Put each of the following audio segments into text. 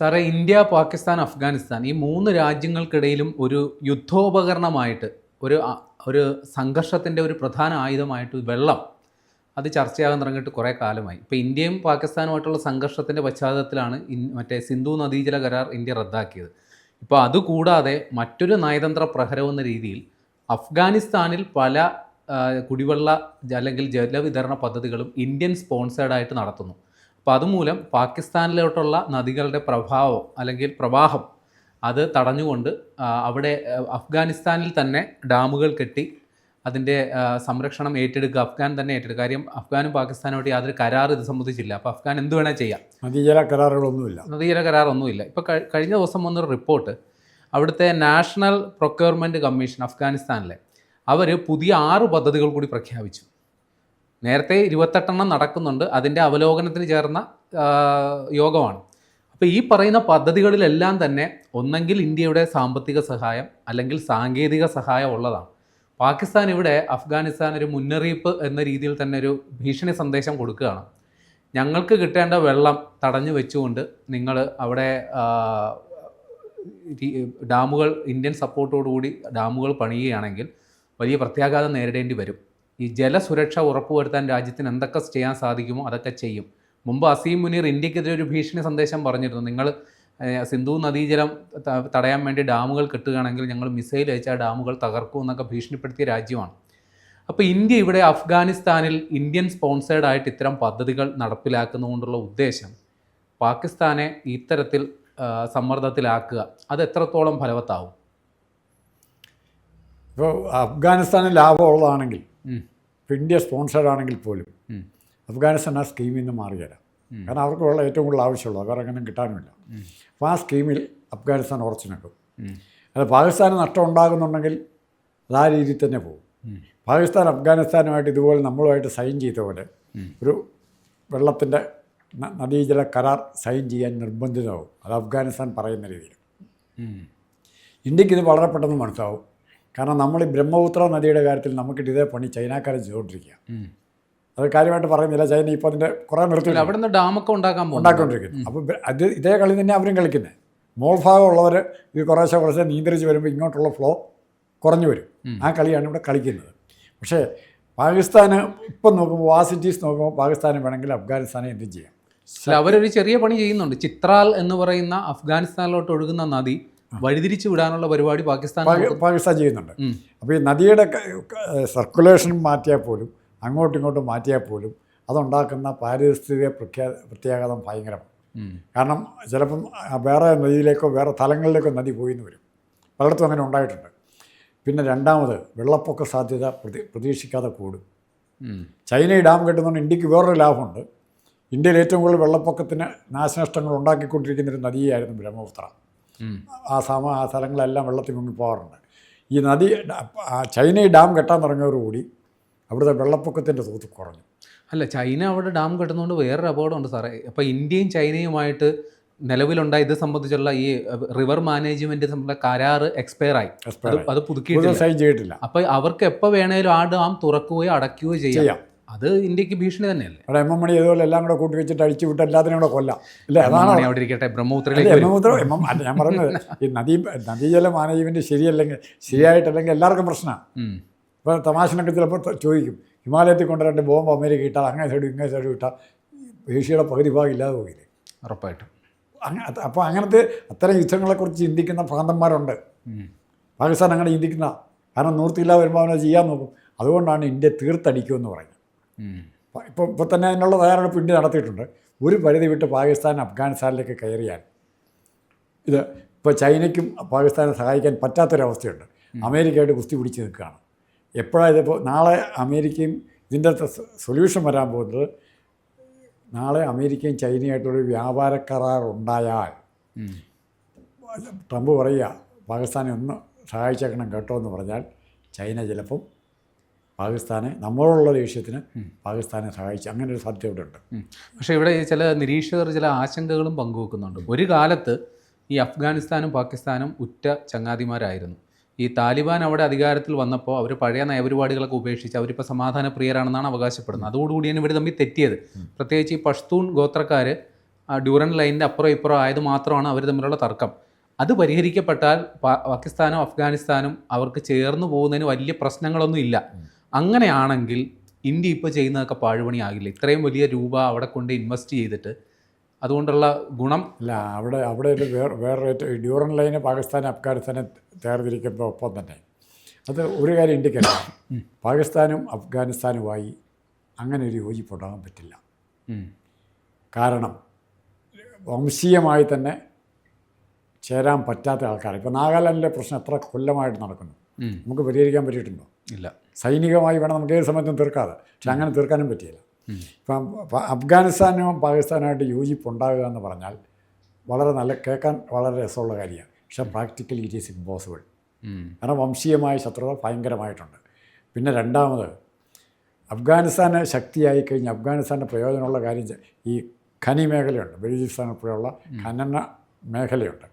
സാറേ ഇന്ത്യ പാകിസ്ഥാൻ അഫ്ഗാനിസ്ഥാൻ ഈ മൂന്ന് രാജ്യങ്ങൾക്കിടയിലും ഒരു യുദ്ധോപകരണമായിട്ട് ഒരു ഒരു സംഘർഷത്തിന്റെ ഒരു പ്രധാന ആയുധമായിട്ട് വെള്ളം അത് ചർച്ചയാകാൻ തുടങ്ങിയിട്ട് കുറേ കാലമായി. ഇപ്പോൾ ഇന്ത്യയും പാകിസ്ഥാനുമായിട്ടുള്ള സംഘർഷത്തിന്റെ പശ്ചാത്തലത്തിലാണ് മറ്റേ സിന്ധു നദീജല കരാർ ഇന്ത്യ റദ്ദാക്കിയത്. ഇപ്പോൾ അതുകൂടാതെ മറ്റൊരു നയതന്ത്ര പ്രഹരം എന്ന രീതിയിൽ അഫ്ഗാനിസ്ഥാനിൽ പല കുടിവെള്ള അല്ലെങ്കിൽ ജലവിതരണ പദ്ധതികളും ഇന്ത്യൻ സ്പോൺസേഡായിട്ട് നടത്തുന്നു. അപ്പോൾ അതുമൂലം പാകിസ്ഥാനിലോട്ടുള്ള നദികളുടെ പ്രഭാവം അല്ലെങ്കിൽ പ്രവാഹം അത് തടഞ്ഞുകൊണ്ട് അവിടെ അഫ്ഗാനിസ്ഥാനിൽ തന്നെ ഡാമുകൾ കെട്ടി അതിന്റെ സംരക്ഷണം ഏറ്റെടുക്കുക അഫ്ഗാൻ തന്നെ ഏറ്റെടുക്കുക. കാര്യം അഫ്ഗാനും പാകിസ്ഥാനുമായിട്ട് യാതൊരു കരാർ ഇത് സംബന്ധിച്ചില്ല. അപ്പോൾ അഫ്ഗാൻ എന്ത് വേണേൽ ചെയ്യാം. നദീജല കരാറുകളൊന്നുമില്ല. നദീജല കരാറൊന്നുമില്ല. ഇപ്പോൾ കഴിഞ്ഞ ദിവസം വന്നൊരു റിപ്പോർട്ട് അവിടുത്തെ നാഷണൽ പ്രൊക്യൂർമെന്റ് കമ്മീഷൻ അഫ്ഗാനിസ്ഥാനിലെ അവർ പുതിയ ആറ് പദ്ധതികൾ കൂടി പ്രഖ്യാപിച്ചു. നേരത്തെ ഇരുപത്തെട്ടെണ്ണം നടക്കുന്നുണ്ട്. അതിന്റെ അവലോകനത്തിന് ചേർന്ന യോഗമാണ്. അപ്പോൾ ഈ പറയുന്ന പദ്ധതികളിലെല്ലാം തന്നെ ഒന്നെങ്കിൽ ഇന്ത്യയുടെ സാമ്പത്തിക സഹായം അല്ലെങ്കിൽ സാങ്കേതിക സഹായം ഉള്ളതാണ്. പാകിസ്ഥാൻ ഇവിടെ അഫ്ഗാനിസ്ഥാൻ ഒരു മുന്നറിയിപ്പ് എന്ന രീതിയിൽ തന്നെ ഒരു ഭീഷണി സന്ദേശം കൊടുക്കുകയാണ്. ഞങ്ങൾക്ക് കിട്ടേണ്ട വെള്ളം തടഞ്ഞു വെച്ചുകൊണ്ട് നിങ്ങൾ അവിടെ ഡാമുകൾ ഇന്ത്യൻ സപ്പോർട്ടോടുകൂടി ഡാമുകൾ പണിയുകയാണെങ്കിൽ വലിയ പ്രത്യാഘാതം നേരിടേണ്ടി വരും. ഈ ജലസുരക്ഷ ഉറപ്പുവരുത്താൻ രാജ്യത്തിന് എന്തൊക്കെ ചെയ്യാൻ സാധിക്കുമോ അതൊക്കെ ചെയ്യും. മുമ്പ് അസീം മുനീർ ഇന്ത്യക്കെതിരെ ഒരു ഭീഷണി സന്ദേശം പറഞ്ഞിരുന്നു. നിങ്ങൾ സിന്ധു നദീജലം തടയാൻ വേണ്ടി ഡാമുകൾ കെട്ടുകയാണെങ്കിൽ ഞങ്ങൾ മിസൈൽ അയച്ച ഡാമുകൾ തകർക്കും എന്നൊക്കെ ഭീഷണിപ്പെടുത്തിയ രാജ്യമാണ്. അപ്പോൾ ഇന്ത്യ ഇവിടെ അഫ്ഗാനിസ്ഥാനിൽ ഇന്ത്യൻ സ്പോൺസേഡ് ആയിട്ട് ഇത്തരം പദ്ധതികൾ നടപ്പിലാക്കുന്നതുകൊണ്ടുള്ള ഉദ്ദേശം പാകിസ്ഥാനെ ഇത്തരത്തിൽ സമ്മർദ്ദത്തിലാക്കുക. അത് എത്രത്തോളം ഫലവത്താവും? ഇപ്പോൾ അഫ്ഗാനിസ്ഥാന് ലാഭമുള്ളതാണെങ്കിൽ. ഇപ്പോൾ ഇന്ത്യ സ്പോൺസർ ആണെങ്കിൽ പോലും. അഫ്ഗാനിസ്ഥാൻ ആ സ്കീമിൽ നിന്ന് മാറിയല്ല. കാരണം അവർക്കുള്ള ഏറ്റവും കൂടുതൽ ആവശ്യമുള്ളൂ അവർ അങ്ങനെ കിട്ടാനുമില്ല. അപ്പോൾ ആ സ്കീമിൽ അഫ്ഗാനിസ്ഥാൻ ഉറച്ചു നിൽക്കും. അത് പാകിസ്ഥാന് നഷ്ടം ഉണ്ടാകുന്നുണ്ടെങ്കിൽ അത് ആ രീതിയിൽ തന്നെ പോകും. പാകിസ്ഥാൻ അഫ്ഗാനിസ്ഥാനുമായിട്ട് ഇതുപോലെ നമ്മളുമായിട്ട് സൈൻ ചെയ്ത പോലെ ഒരു വെള്ളത്തിന്റെ നദീജല കരാർ സൈൻ ചെയ്യാൻ നിർബന്ധിതമാവും. അത് അഫ്ഗാനിസ്ഥാൻ പറയുന്ന രീതിയിൽ. ഇന്ത്യയ്ക്ക് ഇത് വളരെ പെട്ടെന്ന് മനസ്സിലാവും. കാരണം നമ്മൾ ഈ ബ്രഹ്മപുത്ര നദിയുടെ കാര്യത്തിൽ നമുക്കിട്ട് ഇതേ പണി ചൈനക്കാരെ ചെയ്തുകൊണ്ടിരിക്കുക. അത് കാര്യമായിട്ട് പറയുന്നില്ല. ചൈന ഇപ്പോൾ അതിന്റെ കുറേ നിർത്തി അവിടെ നിന്ന് ഡാമൊക്കെ ഉണ്ടാക്കാൻ ഉണ്ടാക്കിക്കൊണ്ടിരിക്കുന്നു. അപ്പോൾ അത് ഇതേ കളി തന്നെ അവരും കളിക്കുന്നത് മോൾ ഭാഗമുള്ളവർ ഇത് കുറേശ്ശെ കുറേശ്ശെ നിയന്ത്രിച്ച് വരുമ്പോൾ ഇങ്ങോട്ടുള്ള ഫ്ലോ കുറഞ്ഞു വരും. ആ കളിയാണ് ഇവിടെ കളിക്കുന്നത്. പക്ഷേ പാകിസ്ഥാന് ഇപ്പം നോക്കുമ്പോൾ ആ സിറ്റീസ് നോക്കുമ്പോൾ പാകിസ്ഥാന് വേണമെങ്കിൽ അഫ്ഗാനിസ്ഥാനെ എന്തും ചെയ്യാം. അവരൊരു ചെറിയ പണി ചെയ്യുന്നുണ്ട്. ചിത്രാൽ എന്ന് പറയുന്ന അഫ്ഗാനിസ്ഥാനിലോട്ട് ഒഴുകുന്ന നദി വഴിതിരിച്ചു വിടാനുള്ള പരിപാടി പാകിസ്ഥാൻ പാകിസ്ഥാൻ ചെയ്യുന്നുണ്ട്. അപ്പോൾ ഈ നദിയുടെ സർക്കുലേഷൻ മാറ്റിയാൽ പോലും അങ്ങോട്ടും ഇങ്ങോട്ടും മാറ്റിയാൽ പോലും അതുണ്ടാക്കുന്ന പാരിസ്ഥിതിക പ്രഖ്യാ പ്രത്യാഘാതം ഭയങ്കരമാണ്. കാരണം ചിലപ്പം വേറെ നദിയിലേക്കോ വേറെ തലങ്ങളിലേക്കോ നദി പോയി എന്ന് വരും. പലയിടത്തും അങ്ങനെ ഉണ്ടായിട്ടുണ്ട്. പിന്നെ രണ്ടാമത് വെള്ളപ്പൊക്ക സാധ്യത പ്രതി പ്രതീക്ഷിക്കാതെ കൂടും. ചൈന ഈ ഡാം കെട്ടുന്നതുകൊണ്ട് ഇന്ത്യയ്ക്ക് വേറൊരു ലാഭമുണ്ട്. ഇന്ത്യയിൽ ഏറ്റവും കൂടുതൽ വെള്ളപ്പൊക്കത്തിന് നാശനഷ്ടങ്ങൾ ഉണ്ടാക്കിക്കൊണ്ടിരിക്കുന്ന ഒരു നദിയായിരുന്നു ബ്രഹ്മപുത്ര. ആ സമ ആ സ്ഥലങ്ങളെല്ലാം വെള്ളത്തിൽ മുങ്ങി പോകാറുണ്ട്. ഈ നദി ചൈന ഡാം കെട്ടാൻ തുടങ്ങിയതോടുകൂടി അവിടുത്തെ വെള്ളപ്പൊക്കത്തിന്റെ തോത് കുറഞ്ഞു. അല്ല ചൈന അവിടെ ഡാം കെട്ടുന്നതുകൊണ്ട് വേറൊരു അപകടമുണ്ട് സാറേ. അപ്പോൾ ഇന്ത്യയും ചൈനയുമായിട്ട് നിലവിലുണ്ടായ ഇത് സംബന്ധിച്ചുള്ള ഈ റിവർ മാനേജ്മെന്റ് സംബന്ധിച്ച കരാറ് എക്സ്പയർ ആയി. അത് പുതുക്കി അത് പുതുക്കിയിട്ടില്ല. അപ്പോൾ അവർക്ക് എപ്പോൾ വേണേലും ആ ഡാം തുറക്കുകയോ അടയ്ക്കുകയോ ചെയ്യാം. അത് ഇന്ത്യയ്ക്ക് ഭീഷണി തന്നെയല്ലേ? അവിടെ എം എം മണി ഇതുപോലെ എല്ലാം കൂടെ കൂട്ടി വെച്ചിട്ട് അടിച്ചു വിട്ട് എല്ലാത്തിനും കൂടെ കൊല്ലാം. അല്ലേ? അതാണ് അവിടെ ഇരിക്കട്ടെ ബ്രഹ്മപുത്രയിലേക്ക് ബ്രഹ്മപുത്ര എം എം ഞാൻ പറഞ്ഞത് ഈ നദീ നദീജല മാനേജ്മെന്റ് ശരിയല്ലെങ്കിൽ ശരിയായിട്ടല്ലെങ്കിൽ എല്ലാവർക്കും പ്രശ്നമാണ്. ഇപ്പൊ ഇപ്പോൾ തമാശനൊക്കെ ചിലപ്പോൾ ചോദിക്കും. ഹിമാലയത്തിൽ കൊണ്ടുവരേണ്ട ബോംബ് അമേരിക്ക ഇട്ടാൽ അങ്ങനെ സൈഡ് ഇങ്ങനെ സൈഡ് ഇട്ടാൽ ഏഷ്യയുടെ പകുതി ഭാഗം ഇല്ലാതെ പോകില്ലേ? ഉറപ്പായിട്ടും. അങ്ങ അപ്പോൾ അങ്ങനത്തെ അത്തരം യുദ്ധങ്ങളെക്കുറിച്ച് ചിന്തിക്കുന്ന ഭ്രാന്തന്മാരുണ്ട്. പാകിസ്ഥാൻ അങ്ങനെ ചിന്തിക്കുന്ന കാരണം നിവൃത്തിയില്ലാതെ വരുമ്പോൾ അവനെ ചെയ്യാൻ നോക്കും. അതുകൊണ്ടാണ് ഇന്ത്യ തീർത്തടിക്കുമെന്ന് പറയുന്നത്. ഇപ്പോൾ ഇപ്പോൾ തന്നെ അതിനുള്ള തയ്യാറെടുപ്പ് ഇന്ത്യ നടത്തിയിട്ടുണ്ട്. ഒരു പരിധി വിട്ട് പാകിസ്ഥാൻ അഫ്ഗാനിസ്ഥാനിലേക്ക് കയറിയാൽ ഇത് ഇപ്പോൾ ചൈനയ്ക്കും പാകിസ്ഥാനെ സഹായിക്കാൻ പറ്റാത്തൊരവസ്ഥയുണ്ട്. അമേരിക്കയായിട്ട് കുസ്തി പിടിച്ച് നിൽക്കുകയാണ്. എപ്പോഴാണ് ഇതിപ്പോൾ നാളെ അമേരിക്കയും ഇതിന്റെ സൊല്യൂഷൻ വരാൻ പോകുന്നത്? നാളെ അമേരിക്കയും ചൈനയായിട്ടുള്ളൊരു വ്യാപാര കരാർ ഉണ്ടായാൽ ട്രംപ് പറയുക പാകിസ്ഥാനെ ഒന്ന് സഹായിച്ചേക്കണം കേട്ടോ എന്ന് പറഞ്ഞാൽ ചൈന ചിലപ്പം പാകിസ്ഥാനെ നമ്മളോടുള്ള ദേഷ്യത്തിന് പാകിസ്ഥാനെ സഹായിച്ചു അങ്ങനെ ഒരു സാധ്യത ഇവിടെ ഉണ്ട് പക്ഷേ ഇവിടെ ചില നിരീക്ഷകർ ചില ആശങ്കകളും പങ്കുവെക്കുന്നുണ്ട്. ഒരു കാലത്ത് ഈ അഫ്ഗാനിസ്ഥാനും പാകിസ്ഥാനും ഉറ്റ ചങ്ങാതിമാരായിരുന്നു. ഈ താലിബാൻ അവിടെ അധികാരത്തിൽ വന്നപ്പോൾ അവർ പഴയ നയപരിപാടികളൊക്കെ ഉപേക്ഷിച്ച് അവരിപ്പോൾ സമാധാന പ്രിയരാണെന്നാണ് അവകാശപ്പെടുന്നത് അതോടുകൂടിയാണ് ഇവർ തമ്മിൽ തെറ്റിയത്. പ്രത്യേകിച്ച് ഈ പഷ്തൂൺ ഗോത്രക്കാർ ഡ്യൂറൻ ലൈനിന്റെ അപ്പുറം ഇപ്പുറം ആയത് മാത്രമാണ് അവർ തമ്മിലുള്ള തർക്കം. അത് പരിഹരിക്കപ്പെട്ടാൽ പാകിസ്ഥാനും അഫ്ഗാനിസ്ഥാനും അവർക്ക് ചേർന്ന് പോകുന്നതിന് വലിയ പ്രശ്നങ്ങളൊന്നും ഇല്ല. അങ്ങനെയാണെങ്കിൽ ഇന്ത്യ ഇപ്പോൾ ചെയ്യുന്നതൊക്കെ പാഴുപണിയാകില്ല ഇത്രയും വലിയ രൂപ അവിടെ കൊണ്ട് ഇൻവെസ്റ്റ് ചെയ്തിട്ട് അതുകൊണ്ടുള്ള ഗുണം അല്ല അവിടെ അവിടെ ഒരു വേറെ വേറെ ഡ്യൂറൻ ലൈന് പാകിസ്ഥാൻ അഫ്ഗാനിസ്ഥാനെ തേർതിരിക്കുമ്പോൾ ഒപ്പം തന്നെ. അത് ഒരു കാര്യം ഇന്ത്യക്കല്ല. പാകിസ്ഥാനും അഫ്ഗാനിസ്ഥാനുമായി അങ്ങനെ ഒരു യോജിപ്പുണ്ടാകാൻ പറ്റില്ല. കാരണം വംശീയമായി തന്നെ ചേരാൻ പറ്റാത്ത ആൾക്കാർ ഇപ്പോൾ നാഗാലാൻഡിലെ പ്രശ്നം എത്ര കൊല്ലമായിട്ട് നടക്കുന്നു? നമുക്ക് പരിഹരിക്കാൻ പറ്റിയിട്ടുണ്ടോ? ഇല്ല. സൈനികമായി വേണം നമുക്ക് ഏത് സമയത്തും തീർക്കാതെ. പക്ഷെ അങ്ങനെ തീർക്കാനും പറ്റിയില്ല. ഇപ്പം അഫ്ഗാനിസ്ഥാനും പാകിസ്ഥാനുമായിട്ട് യോജിപ്പുണ്ടാകുക എന്ന് പറഞ്ഞാൽ വളരെ നല്ല കേൾക്കാൻ വളരെ രസമുള്ള കാര്യമാണ്. പക്ഷേ പ്രാക്ടിക്കലി ഇറ്റ് ഈസ് ഇമ്പോസിബിൾ. കാരണം വംശീയമായ ശത്രുത ഭയങ്കരമായിട്ടുണ്ട്. പിന്നെ രണ്ടാമത് അഫ്ഗാനിസ്ഥാന് ശക്തിയായി കഴിഞ്ഞ് അഫ്ഗാനിസ്ഥാന്റെ പ്രയോജനമുള്ള കാര്യം ഈ ഖനി മേഖലയുണ്ട്. ബലൂചിസ്ഥാൻ ഉൾപ്പെടെയുള്ള ഖനന മേഖലയുണ്ട്.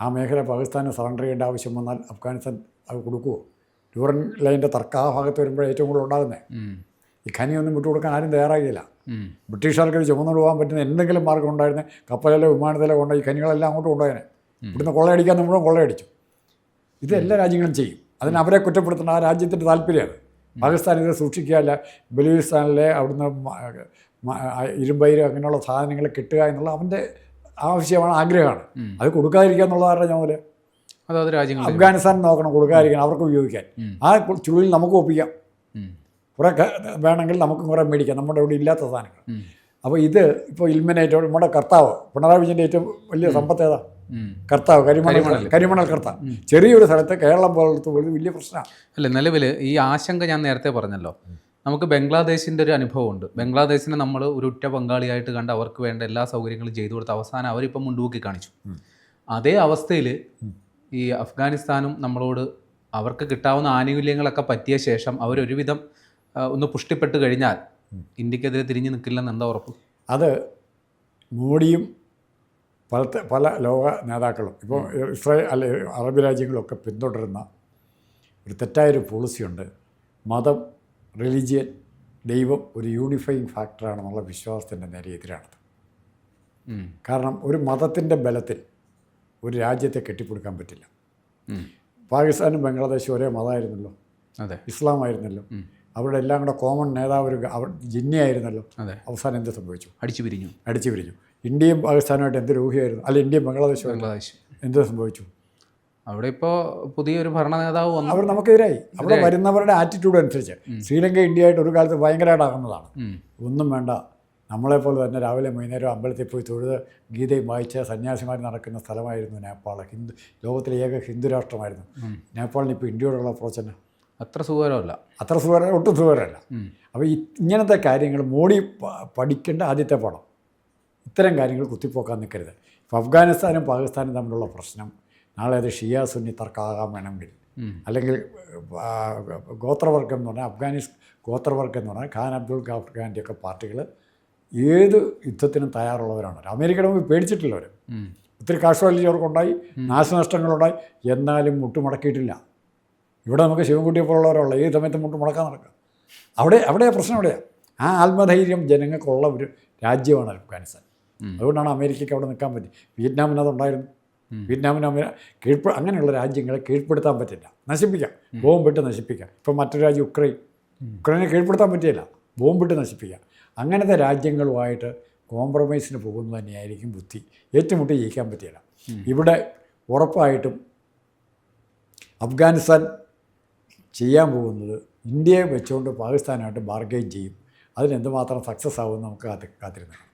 ആ മേഖല പാകിസ്ഥാന് സറണ്ടർ ചെയ്യേണ്ട ആവശ്യം വന്നാൽ അഫ്ഗാനിസ്ഥാൻ അത് കൊടുക്കുമോ ഡ്യൂറൻ ലൈന്റെ തർക്ക ആ ഭാഗത്ത് വരുമ്പോഴേ ഏറ്റവും കൂടുതൽ ഉണ്ടാകുന്നത്. ഈ ഖനിയൊന്നും വിട്ടുകൊടുക്കാൻ ആരും തയ്യാറാകില്ല. ബ്രിട്ടീഷുകാർക്ക് ഇത് ചുമന്നുകൊണ്ട് പോകാൻ പറ്റുന്ന എന്തെങ്കിലും മാർഗം ഉണ്ടായിരുന്നെ കപ്പലിലോ വിമാനത്തിലോ കൊണ്ട് ഈ ഖനികളെല്ലാം അങ്ങോട്ട് കൊണ്ടുപോയനെ. ഇവിടുന്ന് കൊള്ളയടിക്കാൻ നമ്മളും കൊള്ളയടിച്ചു. ഇത് എല്ലാ രാജ്യങ്ങളും ചെയ്യും. അതിന് അവരെ കുറ്റപ്പെടുത്തുന്ന ആ രാജ്യത്തിന്റെ താല്പര്യമാണ്. പാകിസ്ഥാൻ ഇത് സൂക്ഷിക്കുകയല്ല. ബലൂചിസ്ഥാനിലെ അവിടുന്ന് ഇരുമ്പയിര് അങ്ങനെയുള്ള സാധനങ്ങൾ കിട്ടുക എന്നുള്ള അവന്റെ ആവശ്യമാണ് ആഗ്രഹമാണ്. അത് കൊടുക്കാതിരിക്കുക എന്നുള്ളതാണ് ഞാൻ അത് അത് രാജ്യങ്ങൾ അഫ്ഗാനിസ്ഥാൻ നോക്കണം കൊടുക്കാതിരിക്കണം അവർക്ക് ഉപയോഗിക്കാൻ. ആ ചുള്ളിൽ നമുക്ക് ഒപ്പിക്കാം. കുറെ വേണമെങ്കിൽ നമുക്കും കുറേ മേടിക്കാം. നമ്മുടെ ഇവിടെ ഇല്ലാത്ത സാധനങ്ങൾ. അപ്പോൾ ഇത് ഇപ്പോൾ ഇൽമിനേറ്റ് നമ്മുടെ കർത്താവ് പിണറായി വിജയന്റെ ഏറ്റവും വലിയ സമ്പത്ത് ഏതാ? കർത്താവ് കരിമണൽ കരിമണൽ. കർത്താവ്. ചെറിയൊരു സ്ഥലത്ത് കേരളം പോലത്തെ വലിയ പ്രശ്നമാണ്. അല്ല നിലവിൽ ഈ ആശങ്ക ഞാൻ നേരത്തെ പറഞ്ഞല്ലോ. നമുക്ക് ബംഗ്ലാദേശിന്റെ ഒരു അനുഭവമുണ്ട് ബംഗ്ലാദേശിനെ നമ്മൾ ഒരു ഉറ്റ പങ്കാളിയായിട്ട് കണ്ട് അവർക്ക് വേണ്ട എല്ലാ സൗകര്യങ്ങളും ചെയ്തു കൊടുത്ത് അവസാനം അവരിപ്പം മുണ്ടുപോക്കി കാണിച്ചു. അതേ അവസ്ഥയിൽ ഈ അഫ്ഗാനിസ്ഥാനും നമ്മളോട് അവർക്ക് കിട്ടാവുന്ന ആനുകൂല്യങ്ങളൊക്കെ പറ്റിയ ശേഷം അവരൊരുവിധം ഒന്ന് പുഷ്ടിപ്പെട്ട് കഴിഞ്ഞാൽ ഇന്ത്യക്കെതിരെ തിരിഞ്ഞു നിൽക്കില്ലെന്ന് എന്താ ഉറപ്പ്? അത് മോഡിയും പല പല ലോക നേതാക്കളും ഇപ്പോൾ ഇസ്രായേൽ അല്ലെ അറബ് രാജ്യങ്ങളൊക്കെ പിന്തുടരുന്ന ഒരു തെറ്റായൊരു പോളിസിയുണ്ട് മതം റിലീജിയൻ ദൈവം ഒരു യൂണിഫൈങ് ഫാക്ടറാണെന്നുള്ള വിശ്വാസത്തിന്റെ നേരെ എതിരാണത്. കാരണം ഒരു മതത്തിന്റെ ബലത്തിൽ ഒരു രാജ്യത്തെ കെട്ടിപ്പടുക്കാൻ പറ്റില്ല. പാകിസ്ഥാനും ബംഗ്ലാദേശും ഒരേ മതമായിരുന്നല്ലോ. അതെ. ഇസ്ലാമായിരുന്നല്ലോ. അവരുടെ എല്ലാം കൂടെ കോമൺ നേതാവ് ഒരു ജിന്നിയായിരുന്നല്ലോ. അതെ. അവസാനം എന്ത് സംഭവിച്ചു? അടിച്ചു പിരിഞ്ഞു. അടിച്ചു പിരിഞ്ഞു. ഇന്ത്യയും പാകിസ്ഥാനുമായിട്ട് എന്ത് രൂഹിയായിരുന്നു? അല്ല ഇന്ത്യയും ബംഗ്ലാദേശും ബംഗ്ലാദേശ്. എന്ത് സംഭവിച്ചു? അവിടെ ഇപ്പോൾ പുതിയൊരു ഭരണ നേതാവ് വന്നു. അവർ നമുക്കെതിരായി. അവിടെ വരുന്നവരുടെ ആറ്റിറ്റ്യൂഡ് അനുസരിച്ച് ശ്രീലങ്ക ഇന്ത്യയായിട്ട് ഒരു കാലത്ത് ഭയങ്കരമായിട്ട് ആകുന്നതാണ് ഒന്നും വേണ്ട. നമ്മളെപ്പോലെ തന്നെ രാവിലെ വൈകുന്നേരം അമ്പലത്തിൽ പോയി തൊഴുത് ഗീതയും വായിച്ച സന്യാസിമാർ നടക്കുന്ന സ്ഥലമായിരുന്നു നേപ്പാൾ. ഹിന്ദു ലോകത്തിലെ ഏക ഹിന്ദു രാഷ്ട്രമായിരുന്നു. നേപ്പാളിന് ഇപ്പോൾ ഇന്ത്യയോടുള്ള അപ്രോച്ച് തന്നെ അത്ര സുഖകരമല്ല. അത്ര സുഖകരം ഒട്ടും സുഖകരമല്ല. അപ്പോൾ ഇങ്ങനത്തെ കാര്യങ്ങൾ മോഡി പഠിക്കേണ്ട ആദ്യത്തെ പാഠം ഇത്തരം കാര്യങ്ങൾ കുത്തിപ്പോക്കാൻ നിൽക്കരുത്. ഇപ്പോൾ അഫ്ഗാനിസ്ഥാനും പാകിസ്ഥാനും തമ്മിലുള്ള പ്രശ്നം നാളെ അത് ഷിയ സുന്നി തർക്കാകാൻ വേണമെങ്കിൽ. അല്ലെങ്കിൽ ഗോത്രവർഗം എന്ന് പറഞ്ഞാൽ അഫ്ഗാനിസ് ഗോത്രവർഗം എന്ന് പറഞ്ഞാൽ ഖാൻ അബ്ദുൾ ഗാഫർ ഖാന്റെയൊക്കെ പാർട്ടികൾ ഏത് യുദ്ധത്തിനും തയ്യാറുള്ളവരാണ് അമേരിക്കയുടെ മുമ്പ് പേടിച്ചിട്ടില്ല അവർ. ഒത്തിരി കാഷ്വാലിറ്റി അവർക്കുണ്ടായി നാശനഷ്ടങ്ങളുണ്ടായി എന്നാലും മുട്ടുമടക്കിയിട്ടില്ല. ഇവിടെ നമുക്ക് ശിവൻകുട്ടിയെ പോലുള്ളവരുള്ള ഏത് സമയത്തും മുട്ടുമടക്കാൻ നടക്കുക അവിടെ അവിടെ പ്രശ്നം എവിടെയാണ് ആ ആത്മധൈര്യം ജനങ്ങൾക്കുള്ള ഒരു രാജ്യമാണ് അഫ്ഗാനിസ്ഥാൻ. അതുകൊണ്ടാണ് അമേരിക്കയ്ക്ക് അവിടെ നിൽക്കാൻ പറ്റി. വിയറ്റ്നാമിന് അതുണ്ടായിരുന്നു. വിയറ്റ്നാമിന് അമേ കീഴ്പ്പ അങ്ങനെയുള്ള രാജ്യങ്ങളെ കീഴ്പ്പെടുത്താൻ പറ്റില്ല. നശിപ്പിക്കാം. ബോംബിട്ട് നശിപ്പിക്കാം. ഇപ്പം മറ്റൊരു രാജ്യം ഉക്രൈൻ. ഉക്രൈനെ കീഴ്പ്പെടുത്താൻ പറ്റിയില്ല. ബോംബിട്ട് നശിപ്പിക്കാം. അങ്ങനത്തെ രാജ്യങ്ങളുമായിട്ട് കോംപ്രമൈസിന് പോകുന്നത് തന്നെയായിരിക്കും ബുദ്ധി. ഏറ്റുമുട്ടി ജയിക്കാൻ പറ്റിയില്ല. ഇവിടെ ഉറപ്പായിട്ടും അഫ്ഗാനിസ്ഥാൻ ചെയ്യാൻ പോകുന്നത് ഇന്ത്യയെ വെച്ചുകൊണ്ട് പാകിസ്ഥാനായിട്ട് ബാർഗെയിൻ ചെയ്യും. അതിനെന്തുമാത്രം സക്സസ് ആവുമെന്ന് നമുക്ക് കാത്തി കാത്തിരുന്നു